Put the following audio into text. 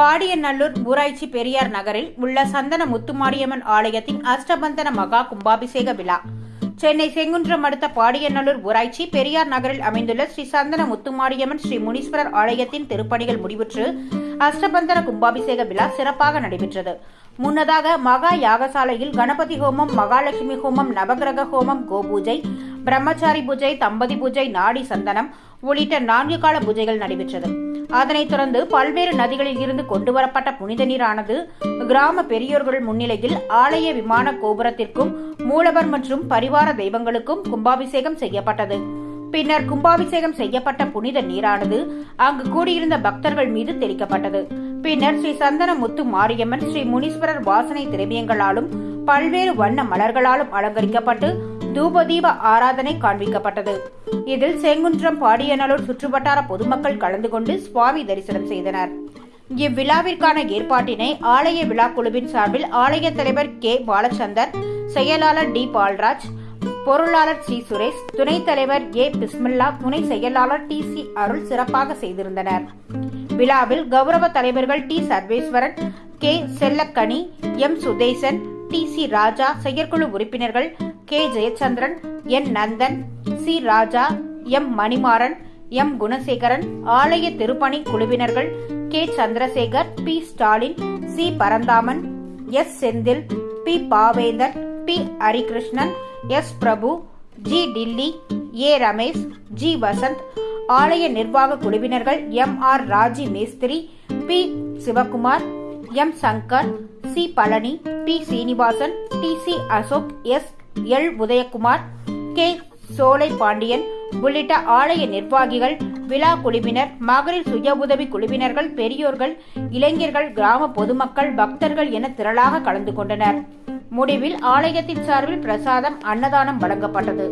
பாடியநல்லூர் ஊராட்சி பெரியார் நகரில் உள்ள சந்தன முத்துமாரியம்மன் ஆலயத்தின் அஷ்டபந்தன மகா கும்பாபிஷேக விழா. சென்னை செங்குன்றம் அடுத்த பாடியநல்லூர் ஊராட்சி பெரியார் நகரில் அமைந்துள்ள ஸ்ரீ சந்தன முத்துமாரியம்மன் ஸ்ரீ முனீஸ்வரர் ஆலயத்தின் திருப்பணிகள் முடிவுற்று அஷ்டபந்தன கும்பாபிஷேக விழா சிறப்பாக நடைபெற்றது. முன்னதாக மகா யாகசாலையில் கணபதி ஹோமம் மகாலட்சுமி ஹோமம் நவகிரக ஹோமம் கோபூஜை பிரம்மச்சாரி பூஜை தம்பதி பூஜை நாடி சந்தனம் உள்ளிட்ட நான்கு கால பூஜைகள் நடைபெற்றது. அதனைத் தொடர்ந்து பல்வேறு நதிகளில் இருந்து கொண்டுவரப்பட்ட புனித நீரானது கிராம பெரியோர்கள் முன்னிலையில் ஆலய விமான கோபுரத்திற்கும் மூலவர் மற்றும் பரிவார தெய்வங்களுக்கும் கும்பாபிஷேகம் செய்யப்பட்டது. பின்னர் கும்பாபிஷேகம் செய்யப்பட்ட புனித நீரானது அங்கு கூடியிருந்த பக்தர்கள் மீது தெளிக்கப்பட்டது. பின்னர் ஸ்ரீ சந்தன முத்து மாரியம்மன் ஸ்ரீ முனீஸ்வரர் வாசனை திரவியங்களாலும் பல்வேறு வண்ண மலர்களாலும் அலங்கரிக்கப்பட்டு தூபதீப ஆராதனை காண்பிக்கப்பட்டது. இதில் செங்குன்றம் பாடியநல்லூர் சுற்றுவட்டார பொதுமக்கள் கலந்து கொண்டு சுவாமி தரிசனம் செய்தனர். இவ்விழாவிற்கான ஏற்பாட்டினை ஆலய விழா குழுவின் சார்பில் ஆலய தலைவர் கே. பாலச்சந்தர் செயலாளர் டி. பால்ராஜ் பொருளாளர் சி. சுரேஷ் துணைத் தலைவர் ஏ. பிஸ்மில்லா துணை செயலாளர் டி. சி. அருள் சிறப்பாக செய்திருந்தனர். விழாவில் கௌரவ தலைவர்கள் T. Sarveswaran K. Sellakani M. Sudesan T C. Raja செயற்குழு உறுப்பினர்கள் K. Jayachandran N. Nandan C. Raja M. Manimaran M. Gunasekaran ஆலய திருப்பணி குழுவினர்கள் K. Chandrasekar P. Stalin C. Paranthaman S. Senthil P. Pavendar P. Harikrishnan S. Prabhu G. Dilli A. Ramesh G. Vasanth ஆலய நிர்வாக குழுவினர்கள் M. R. Raji மேஸ்திரி P. Sivakumar M. Shankar C. Palani P Srinivasan T. C. Ashok S. L. Udayakumar K. Solai Pandian உள்ளிட்ட ஆலய நிர்வாகிகள் விழா குழுவினர் மகளிர் சுய உதவி குழுவினர்கள் பெரியோர்கள் இளைஞர்கள் கிராம பொதுமக்கள் பக்தர்கள் என திரளாக கலந்து கொண்டனர். முடிவில் ஆலயத்தின் சார்பில் பிரசாதம் அன்னதானம் வழங்கப்பட்டது.